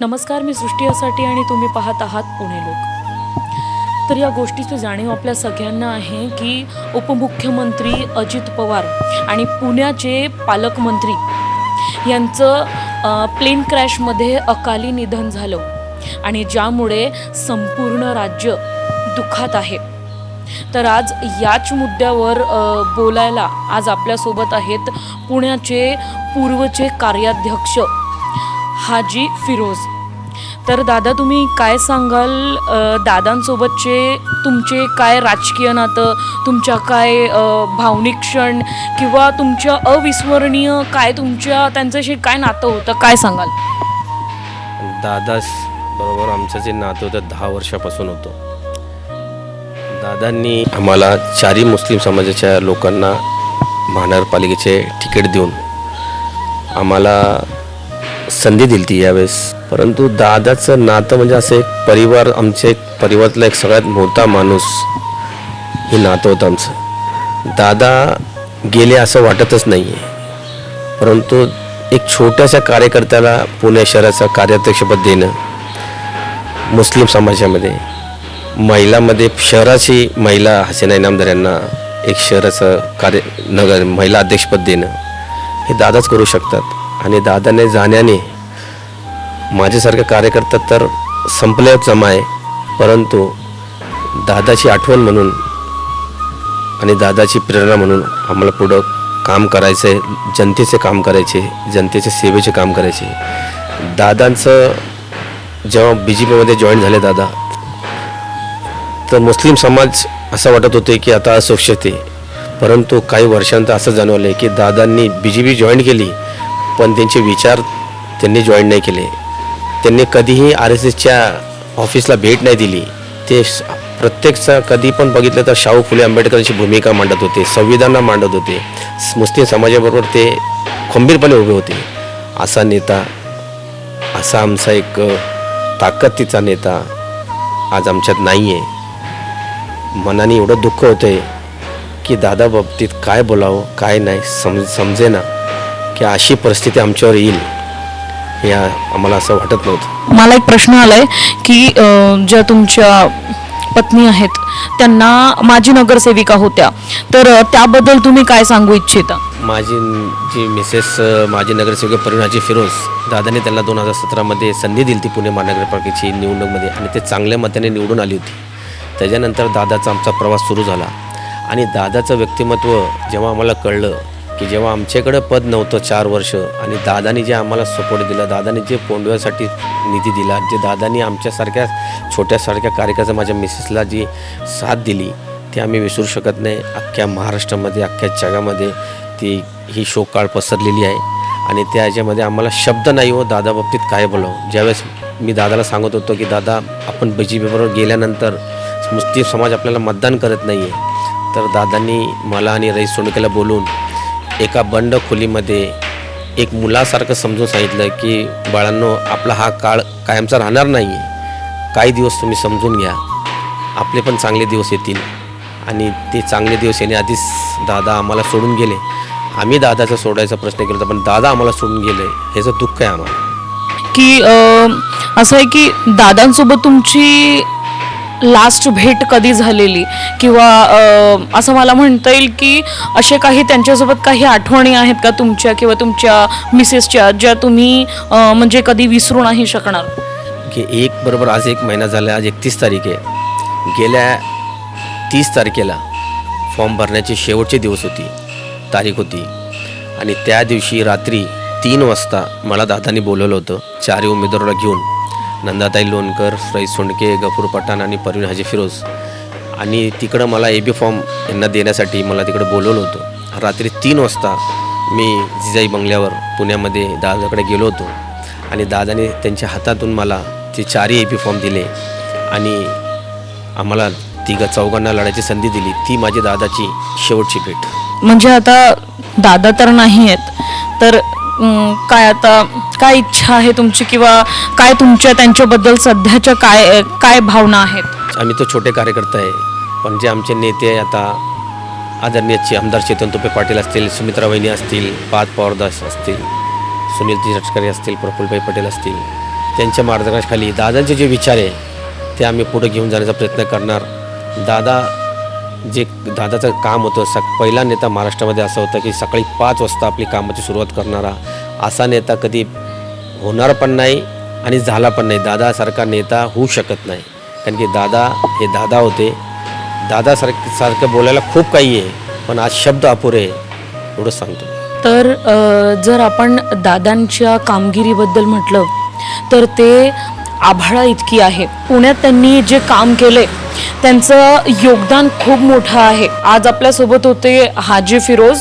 नमस्कार मी सृष्टी असाठी आणि तुम्ही पाहत आहात पुणे लोक. तर या गोष्टीची जाणीव आपल्या सगळ्यांना आहे की उपमुख्यमंत्री अजित पवार आणि पुण्याचे पालकमंत्री यांचं प्लेन क्रॅशमध्ये अकाली निधन झालं आणि ज्यामुळे संपूर्ण राज्य दुःखात आहे. तर आज याच मुद्द्यावर बोलायला आज आपल्यासोबत आहेत पुण्याचे पूर्वचे कार्याध्यक्ष हाजी फिरोज. तर दादा तुम्ही काय सांगाल दादांसोबतचे तुमचे काय राजकीय नातं तुमच्या काय भावनिक क्षण किंवा तुमच्या अविस्मरणीय काय तुमच्या त्यांच्याशी काय नातं होतं काय सांगाल? दादा बरोबर आमचं जे नातं होतं दहा वर्षापासून होतं. दादांनी आम्हाला चारही मुस्लिम समाजाच्या लोकांना महानगरपालिकेचे तिकीट देऊन आम्हाला संधी दिली ती यावेळेस. परंतु दादाचं नातं म्हणजे असं एक परिवार आमच्या एक परिवारातला एक सगळ्यात मोठा माणूस हे नातं होतं आमचं. दादा गेले असं वाटतच नाही आहे परंतु एक छोट्याशा कार्यकर्त्याला पुणे शहराचं कार्याध्यक्षपद देणं मुस्लिम समाजामध्ये महिलामध्ये शहराची महिला हसीना इनामदार यांना एक शहराचं कार्य नगर महिला अध्यक्षपद देणं हे दादाच करू शकतात. आणि दादाने जाण्याने माझ्यासारखा कार्यकर्ता तर संपल्या जमा आहे परंतु दादाची आठवण म्हणून आणि दादाची प्रेरणा म्हणून आम्हाला पुढं काम करायचं आहे जनतेचे काम करायचे जनतेचे सेवेचे काम करायचे. दादांचं जेव्हा बी जे पीमध्ये जॉईन झाले दादा तर मुस्लिम समाज असं वाटत होते की आता असुरक्षित आहे. परंतु काही वर्षांत असं जाणवलं आहे की दादांनी बी जे पी जॉईन केली पण त्यांचे विचार त्यांनी जॉईन नाही केले. त्यांनी कधीही आर एस एसच्या ऑफिसला भेट नाही दिली. ते स- प्रत्येकचा कधी पण बघितलं तर शाहू फुले आंबेडकरांची भूमिका मांडत होते संविधान मांडत होते. मुस्लिम समाजाबरोबर ते खंबीरपणे उभे होते. असा नेता असा आमचा एक ताकदीचा नेता आज आमच्यात नाही आहे मनाने एवढं दुःख होतं आहे की दादा बाबतीत काय बोलावं काय नाही सम समजे ना की अशी परिस्थिती आमच्यावर येईल हे आ- आम्हाला असं वाटत नव्हतं. मला एक प्रश्न आलाय की अ, ज्या तुमच्या पत्नी आहेत त्यांना माजी नगरसेविका होत्या तर अ, त्याबद्दल तुम्ही काय सांगू इच्छिता? माझी जी मिसेस अ, माजी नगरसेविका परिणाची फिरोज दादाने त्यांना दोन हजार सतरामध्ये संधी दिली ती पुणे महानगरपालिकेची निवडणूकमध्ये आणि ते चांगल्या मताने निवडून आली होती. त्याच्यानंतर दादाचा आमचा प्रवास सुरू झाला. आणि दादाचं व्यक्तिमत्व जेव्हा आम्हाला कळलं की जेव्हा आमच्याकडं पद नव्हतं चार वर्ष आणि दादानी जे आम्हाला सपोर्ट दिला दादानी जे पोंडव्यासाठी निधी दिला जे दादानी आमच्यासारख्या छोट्यासारख्या कार्यकर्त्या माझ्या मिसेसला जी साथ दिली ती आम्ही विसरू शकत नाही. अख्ख्या महाराष्ट्रामध्ये अख्ख्या जगामध्ये ती ही शोककाळ पसरलेली आहे. आणि त्या ह्याच्यामध्ये आम्हाला शब्द नाही हो दादा बाबतीत काय बोलावं. ज्यावेळेस मी दादाला सांगत होतो की दादा आपण बी जी पीबरोबर गेल्यानंतर मुस्लिम समाज आपल्याला मतदान करत नाही आहे तर दादांनी मला आणि रईस सोनकेला बोलून एका बंड खोलीमध्ये एक मुलासारखं समजून सांगितलं की बाळांनो आपला हा काळ कायमचा राहणार नाही आहे काही दिवस तुम्ही समजून घ्या. आपले पण चांगले दिवस येतील. आणि ते चांगले दिवस येण्याआधीच दादा आम्हाला सोडून गेले. आम्ही दादाचा सोडायचा प्रश्न केला होता पण दादा आम्हाला सोडून गेले. ह्याचं दुःख आहे आम्हाला. की असं आहे की दादांसोबत तुमची लास्ट भेट कधी झालेली? किंवा असं मला म्हणता येईल की असे काही त्यांच्यासोबत काही आठवणी आहेत का तुमच्या किंवा तुमच्या मिसेसच्या ज्या तुम्ही म्हणजे कधी विसरू नाही शकणार? की एक बरोबर आज एक महिना झाला आज एकतीस तारीख आहे. गेल्या तीस तारखेला फॉर्म भरण्याची शेवटचे दिवस होती तारीख होती. आणि त्या दिवशी रात्री तीन वाजता मला दादांनी बोलवलं होतं चारही उमेदवाराला घेऊन. नंदाताई लोणकर रईस सोंडके गफूर पठाण आणि परवीन हाजी फिरोज. आणि तिकडं मला ए बी फॉर्म यांना देण्यासाठी मला तिकडं बोलवलं होतं. रात्री तीन वाजता मी जिजाई बंगल्यावर पुण्यामध्ये दादाकडे गेलो होतो. आणि दादाने त्यांच्या हातातून मला ते चारही ए पी फॉर्म दिले. आणि आम्हाला तिघं चौघांना लढायची संधी दिली. ती माझी दादाची शेवटची भेट. म्हणजे आता दादा तर नाही आहेत तर काय आता काय इच्छा आहे तुमची किंवा काय तुमच्या त्यांच्याबद्दल सध्याच्या काय काय भावना आहेत? आम्ही तो छोटे कार्यकर्ता आहे पण जे आमचे नेते आहे आता आदरणीयचे आमदार चेतन तुपे पाटील असतील सुमित्रा वहिनी असतील पाद पवारदास असतील सुनील तिरटकरे असतील प्रफुल्लभाई पटेल असतील त्यांच्या मार्गदर्शनाखाली दादांचे जे विचार आहे ते आम्ही पुढे घेऊन जाण्याचा प्रयत्न करणार. दादा जे दादाचं काम होतं स पहिला नेता महाराष्ट्रामध्ये असं होतं की सकाळी पाच वाजता आपली कामाची सुरुवात करणारा. असा नेता कधी होणार पण नाही आणि झाला पण नाही. दादासारखा नेता होऊ शकत नाही. कारण की दादा हे दादा होते. दादासारखं सारखं बोलायला खूप काही आहे पण आज शब्द अपुरे आहे एवढंच सांगतो. तर जर आपण दादांच्या कामगिरीबद्दल म्हटलं तर ते आभाळा इतकी आहे. पुण्यात त्यांनी जे काम केले त्यांचं योगदान खूप मोठं आहे. आज आपल्यासोबत होते हाजी फिरोज.